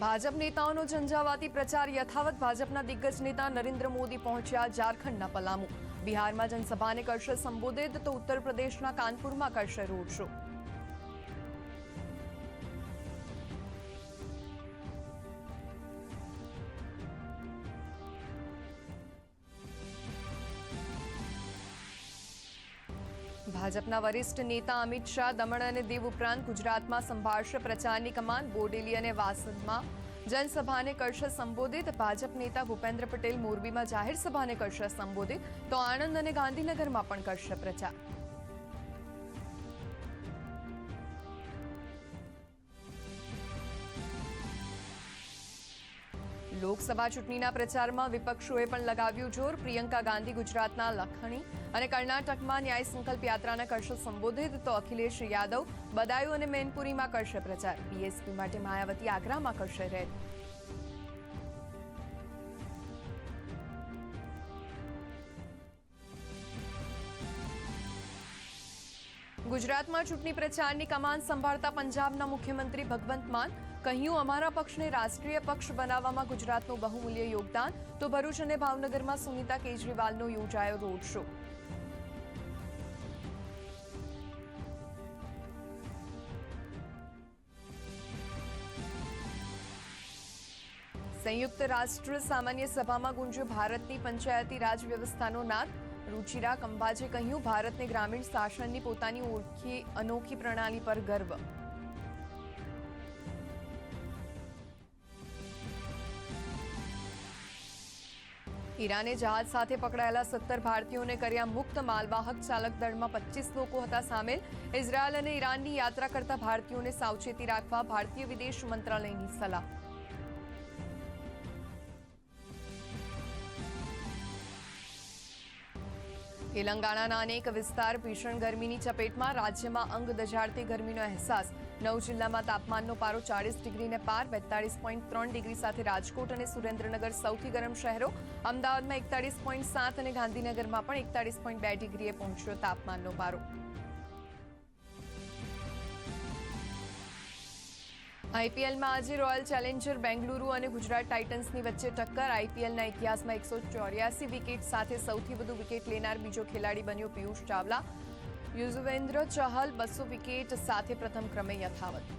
ભાજપ નેતાઓનો ઝંઝાવાતી પ્રચાર યથાવત ભાજપના દિગ્ગજ નેતા નરેન્દ્ર મોદી પહોંચ્યા ઝારખંડના પલામુ. બિહારમાં જનસભાને કરશે સંબોધિત તો ઉત્તર પ્રદેશના કાનપુરમાં કરશે રોડ શો. ભાજપના વરિષ્ઠ નેતા અમિત શાહ, દમણ અને દીવ ઉપરાંત ગુજરાતમાં સંભાળશે પ્રચારની કમાન. બોડેલી અને વાસદમાં જનસભાને કરશે સંબોધિત. ભાજપ નેતા ભૂપેન્દ્ર પટેલ મોરબીમાં જાહેર સભાને કરશે સંબોધિત. તો આણંદ અને ગાંધીનગરમાં પણ કરશે પ્રચાર. લોકસભા ચૂંટણીના પ્રચારમાં વિપક્ષોએ પણ લગાવ્યું જોર. પ્રિયંકા ગાંધી ગુજરાતના લખણી અને કર્ણાટકમાં ન્યાય સંકલ્પ યાત્રાને કરશે સંબોધિત તો અખિલેશ યાદવ બદાયુ અને મેનપુરીમાં કરશે પ્રચાર. બીએસપી માટે માયાવતી આગ્રામાં કરશે રેલી ગુજરાતમાં ચૂંટણી પ્રચારની કમાન સંભાળતા પંજાબના મુખ્યમંત્રી ભગવંત માન કહ્યું, અમારા પક્ષને રાષ્ટ્રીય પક્ષ બનાવવામાં ગુજરાતનું બહુમૂલ્ય યોગદાન, તો ભરૂચ અને ભાવનગરમાં સુનીતા કેજરીવાલનો યોજાયો રોડ શો. સંયુક્ત રાષ્ટ્ર સામાન્ય સભામાં ગુંજ્યો ભારતની પંચાયતી રાજ વ્યવસ્થાનો નાદ. રુચિરા કંબાજે કહ્યું, ભારતને ગ્રામીણ શાસનની પોતાની ઓળખી, અનોખી પ્રણાલી પર ગર્વ. ઈરાને જહાજ સાથે પકડાયેલા સત્તર ભારતીયોને કર્યા મુક્ત માલવાહક ચાલક દળમાં પચીસ લોકો હતા સામેલ. ઇઝરાયલ અને ઈરાનની યાત્રા કરતા ભારતીયોને સાવચેતી રાખવા ભારતીય વિદેશ મંત્રાલયની સલાહ. તેલંગાણાના અનેક વિસ્તાર ભીષણ ગરમીની ચપેટમાં રાજ્યમાં અંગ દજાડતી ગરમીનો અહેસાસ. નવ જિલ્લામાં તાપમાનનો પારો ચાળીસ ડિગ્રીને પાર, બેતાળીસ પોઈન્ટ ત્રણ ડિગ્રી સાથે રાજકોટ અને સુરેન્દ્રનગર સૌથી ગરમ શહેરો. અમદાવાદમાં એકતાળીસ પોઈન્ટ સાત અને ગાંધીનગરમાં પણ એકતાળીસ પોઈન્ટ બે ડિગ્રીએ પહોંચ્યો તાપમાનનો પારો. આઈપીએલમાં આજે રોયલ ચેલેન્જર બેંગલુરુ અને ગુજરાત ટાઇટન્સની વચ્ચે ટક્કર. આઈપીએલના ઇતિહાસમાં એકસો ચોર્યાસી વિકેટ સાથે સૌથી વધુ વિકેટ લેનાર બીજો ખેલાડી બન્યો પિયુષ ચાવલા. યુઝવેન્દ્ર ચહલ બસો વિકેટ સાથે પ્રથમ ક્રમે યથાવત.